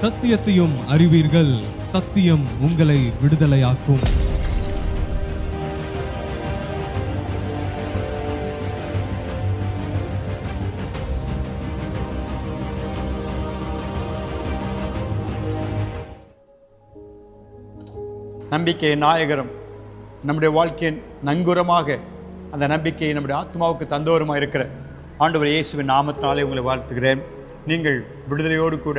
சத்தியத்தையும் அறிவீர்கள். சத்தியம் உங்களை விடுதலையாக்கும். நம்பிக்கை நாயகரும் நம்முடைய வாழ்க்கையின் நங்குரமாக அந்த நம்பிக்கையை நம்முடைய ஆத்மாவுக்கு தந்தோரமாக இருக்கிற ஆண்டவர் இயேசுவின் நாமத்தினாலே உங்களை வாழ்த்துகிறேன். நீங்கள் விடுதலையோடு கூட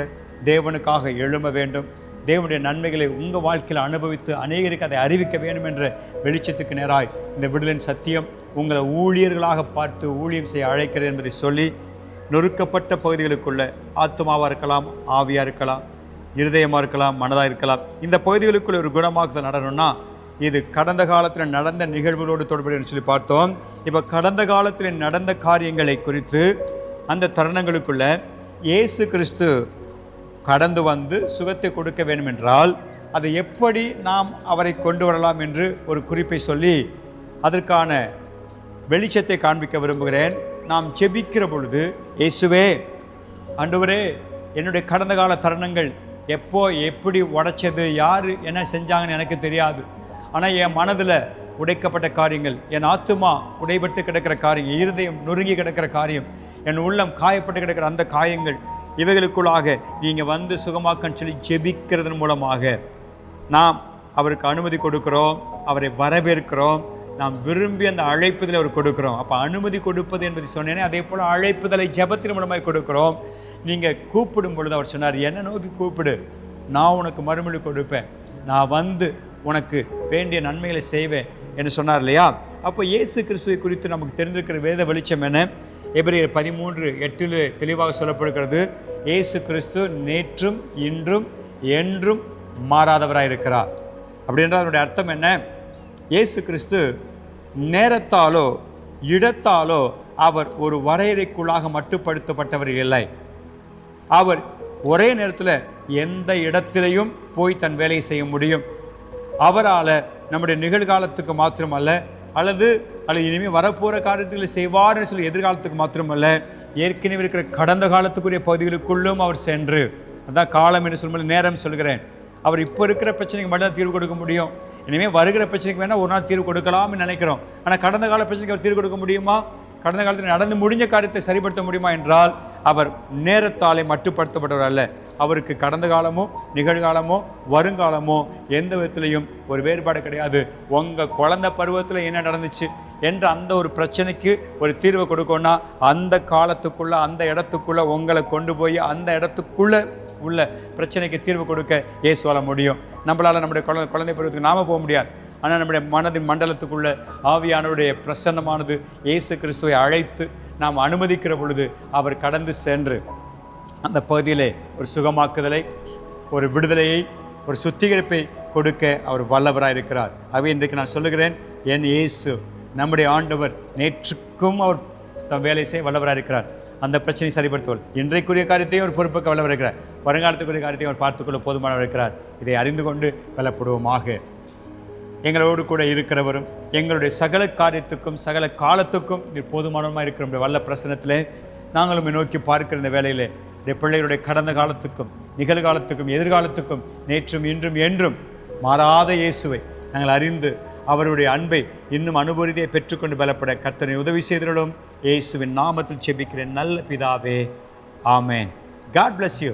தேவனுக்காக எழும வேண்டும். தேவனுடைய நன்மைகளை உங்கள் வாழ்க்கையில் அனுபவித்து அநேகருக்கு அதை அறிவிக்க வேண்டும் என்ற வெளிச்சத்துக்கு நேராய் இந்த விடுதலின் சத்தியம் உங்களை ஊழியர்களாக பார்த்து ஊழியம் செய்ய அழைக்கிறது என்பதை சொல்லி நொறுக்கப்பட்ட பகுதிகளுக்குள்ள ஆத்மாவாக இருக்கலாம் ஆவியாக இருக்கலாம் இருதயமாக இருக்கலாம் மனதாக இருக்கலாம். இந்த பகுதிகளுக்குள்ள ஒரு குணமாக்குதல் நடனம்னா இது கடந்த காலத்தில் நடந்த நிகழ்வுகளோடு தொடர்புடைய சொல்லி பார்த்தோம். இப்போ கடந்த காலத்தில் நடந்த காரியங்களை குறித்து அந்த தருணங்களுக்குள்ள இயேசு கிறிஸ்து கடந்து வந்து சுகத்தை கொடுக்க வேண்டுமென்றால் அதை எப்படி நாம் அவரை கொண்டு வரலாம் என்று ஒரு குறிப்பை சொல்லி அதற்கான வெளிச்சத்தை காண்பிக்க விரும்புகிறேன். நாம் செபிக்கிற பொழுது இயேசுவே அன்றுவரே என்னுடைய கடந்த கால தருணங்கள் எப்போ எப்படி உடைச்சது யார் என்ன செஞ்சாங்கன்னு எனக்கு தெரியாது. ஆனால் என் மனதில் உடைக்கப்பட்ட காரியங்கள் என் ஆத்துமா உடைபட்டு கிடக்கிற காரியங்கள் இருதயம் நொறுங்கி கிடக்கிற காரியம் என் உள்ளம் காயப்பட்டு கிடக்கிற அந்த காயங்கள் இவைகளுக்குள்ளாக நீங்கள் வந்து சுகமாக்கன்னு சொல்லி ஜெபிக்கிறதன் மூலமாக நாம் அவருக்கு அனுமதி கொடுக்கிறோம் அவரை வரவேற்கிறோம் நாம் விரும்பி அந்த அழைப்புதலை அவர் கொடுக்குறோம். அப்போ அனுமதி கொடுப்பது என்பதை சொன்னேனே அதே போல் அழைப்புதலை ஜெபத்தின் மூலமாக கொடுக்குறோம். நீங்கள் கூப்பிடும் பொழுது அவர் சொன்னார் என்ன நோக்கி கூப்பிடு நான் உனக்கு மறுமொழி கொடுப்பேன். நான் வந்து உனக்கு வேண்டிய நன்மைகளை செய்வேன் என்று சொன்னார் இல்லையா? அப்போ இயேசு கிறிஸ்துவை குறித்து நமக்கு தெரிந்திருக்கிற வேத வெளிச்சம் என்ன? எபிரேயர் பதிமூன்று எட்டில் தெளிவாக சொல்லப்படுகிறது இயேசு கிறிஸ்து நேற்றும் இன்றும் என்றும் மாறாதவராக இருக்கிறார் அப்படின்ற அதனுடைய அர்த்தம் என்ன? இயேசு கிறிஸ்து நேரத்தாலோ இடத்தாலோ அவர் ஒரு வரையறைக்குள்ளாக மட்டுப்படுத்தப்பட்டவர் இல்லை. அவர் ஒரே நேரத்தில் எந்த இடத்திலையும் போய் தன் வேலையை செய்ய முடியும். அவரால் நம்முடைய நிகழ்காலத்துக்கு மாத்திரமல்ல அல்லது அல்லது இனிமேல் வரப்போகிற காரியத்தில் செய்வார்னு சொல்லி எதிர்காலத்துக்கு மாத்திரமல்ல ஏற்கனவே இருக்கிற கடந்த காலத்துக்குரிய பகுதிகளுக்குள்ளும் அவர் சென்று அதான் காலம் என்று சொல்லும்போது நேரம் சொல்கிறேன். அவர் இப்போ இருக்கிற பிரச்சனைக்கு மட்டும் தான் தீர்வு கொடுக்க முடியும். இனிமேல் வருகிற பிரச்சனைக்கு வேணால் ஒரு நாள் தீர்வு கொடுக்கலாம்னு நினைக்கிறோம். ஆனால் கடந்த கால பிரச்சனைக்கு அவர் தீர்வு கொடுக்க முடியுமா? கடந்த காலத்தில் நடந்து முடிஞ்ச காரியத்தை சரிப்படுத்த முடியுமா என்றால் அவர் நேரத்தாலே மட்டுப்படுத்தப்பட்டவர் அல்ல. அவருக்கு கடந்த காலமோ நிகழ்காலமோ வருங்காலமோ எந்த விதத்துலையும் ஒரு வேறுபாடு கிடையாது. உங்கள் குழந்தை பருவத்தில் என்ன நடந்துச்சு என்ற அந்த ஒரு பிரச்சனைக்கு ஒரு தீர்வை கொடுக்கணும்னா அந்த காலத்துக்குள்ளே அந்த இடத்துக்குள்ளே உங்களை கொண்டு போய் அந்த இடத்துக்குள்ளே உள்ள பிரச்சனைக்கு தீர்வு கொடுக்க இயேசுவால முடியும். நம்மளால் நம்முடைய குழந்தை குழந்தை பருவத்துக்கு நாம் போக முடியாது. ஆனால் நம்முடைய மனதின் மண்டலத்துக்குள்ள ஆவியானவருடைய பிரசன்னமானது இயேசு கிறிஸ்துவை அழைத்து நாம் அனுமதிக்கிற பொழுது அவர் கடந்து சென்று அந்த பகுதியிலே ஒரு சுகமாக்குதலை ஒரு விடுதலையை ஒரு சுத்திகரிப்பை கொடுக்க அவர் வல்லவராக இருக்கிறார் அவை இன்றைக்கு நான் சொல்லுகிறேன் என் இயேசு நம்முடைய ஆண்டவர் நேற்றுக்கும் அவர் தம் வேலை செய்ய வல்லவராக இருக்கிறார் அந்த பிரச்சனையை சரிப்படுத்துவார். இன்றைக்குரிய காரியத்தையும் அவர் பொறுப்புக்கு வல்லவர் இருக்கிறார் வருங்காலத்துக்குரிய காரியத்தையும் அவர் பார்த்துக்கொள்ள போதுமானவர் இருக்கிறார் இதை அறிந்து கொண்டு பலப்படுவோமாக. எங்களோடு கூட இருக்கிறவரும் எங்களுடைய சகல காரியத்துக்கும் சகல காலத்துக்கும் நீர் போதுமானமாக இருக்கிற வல்ல பிரசனத்தில் நாங்களும் நோக்கி பார்க்கிற இந்த வேலையிலே பிள்ளைகளுடைய கடந்த காலத்துக்கும் நிகழ்காலத்துக்கும் எதிர்காலத்துக்கும் நேற்றும் இன்றும் என்றும் மாறாத இயேசுவை நாங்கள் அறிந்து அவருடைய அன்பை இன்னும் அனுபூதியை பெற்றுக்கொண்டு பலப்பட கர்த்தனை உதவி செய்தவர்களும் இயேசுவின் நாமத்தில் செபிக்கிறேன். நல்ல பிதாவே. ஆமேன். God bless you